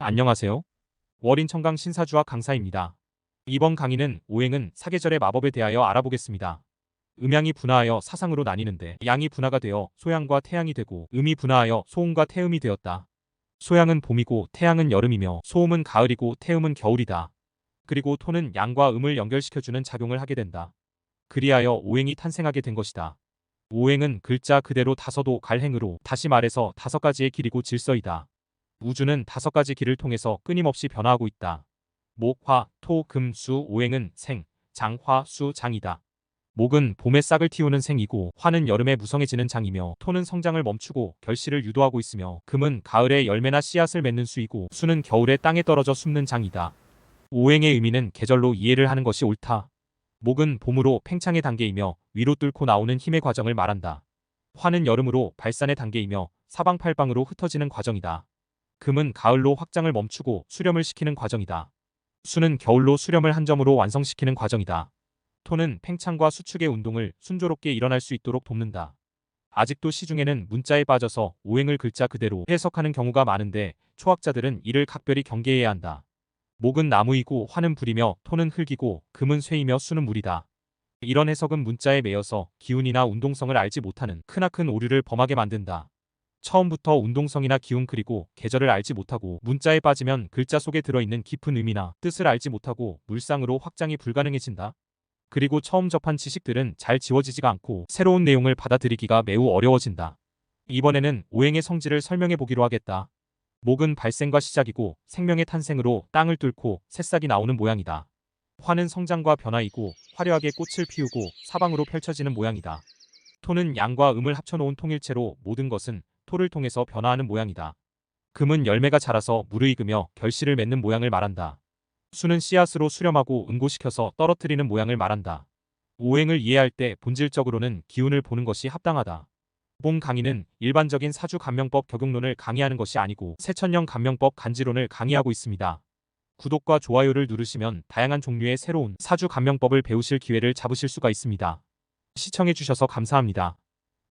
안녕하세요. 월인 청강 신사주와 강사입니다. 이번 강의는 오행은 사계절의 마법에 대하여 알아보겠습니다. 음양이 분화하여 사상으로 나뉘는데 양이 분화가 되어 소양과 태양이 되고 음이 분화하여 소음과 태음이 되었다. 소양은 봄이고 태양은 여름이며 소음은 가을이고 태음은 겨울이다. 그리고 토는 양과 음을 연결시켜주는 작용을 하게 된다. 그리하여 오행이 탄생하게 된 것이다. 오행은 글자 그대로 다서도 갈행으로 다시 말해서 다섯 가지의 길이고 질서이다. 우주는 다섯 가지 길을 통해서 끊임없이 변화하고 있다. 목, 화, 토, 금, 수, 오행은 생, 장, 화, 수, 장이다. 목은 봄에 싹을 틔우는 생이고 화는 여름에 무성해지는 장이며 토는 성장을 멈추고 결실을 유도하고 있으며 금은 가을에 열매나 씨앗을 맺는 수이고 수는 겨울에 땅에 떨어져 숨는 장이다. 오행의 의미는 계절로 이해를 하는 것이 옳다. 목은 봄으로 팽창의 단계이며 위로 뚫고 나오는 힘의 과정을 말한다. 화는 여름으로 발산의 단계이며 사방팔방으로 흩어지는 과정이다. 금은 가을로 확장을 멈추고 수렴을 시키는 과정이다. 수는 겨울로 수렴을 한 점으로 완성시키는 과정이다. 토는 팽창과 수축의 운동을 순조롭게 일어날 수 있도록 돕는다. 아직도 시중에는 문자에 빠져서 오행을 글자 그대로 해석하는 경우가 많은데 초학자들은 이를 각별히 경계해야 한다. 목은 나무이고 화는 불이며 토는 흙이고 금은 쇠이며 수는 물이다. 이런 해석은 문자에 매여서 기운이나 운동성을 알지 못하는 크나큰 오류를 범하게 만든다. 처음부터 운동성이나 기운 그리고 계절을 알지 못하고 문자에 빠지면 글자 속에 들어있는 깊은 의미나 뜻을 알지 못하고 물상으로 확장이 불가능해진다. 그리고 처음 접한 지식들은 잘 지워지지가 않고 새로운 내용을 받아들이기가 매우 어려워진다. 이번에는 오행의 성질을 설명해 보기로 하겠다. 목은 발생과 시작이고 생명의 탄생으로 땅을 뚫고 새싹이 나오는 모양이다. 화는 성장과 변화이고 화려하게 꽃을 피우고 사방으로 펼쳐지는 모양이다. 토는 양과 음을 합쳐놓은 통일체로 모든 것은 토를 통해서 변화하는 모양이다. 금은 열매가 자라서 무르익으며 결실을 맺는 모양을 말한다. 수는 씨앗으로 수렴하고 응고시켜서 떨어뜨리는 모양을 말한다. 오행을 이해할 때 본질적으로는 기운을 보는 것이 합당하다. 본 강의는 일반적인 사주 감명법 적용론을 강의하는 것이 아니고 세천년 감명법 간지론을 강의하고 있습니다. 구독과 좋아요를 누르시면 다양한 종류의 새로운 사주 감명법을 배우실 기회를 잡으실 수가 있습니다. 시청해주셔서 감사합니다.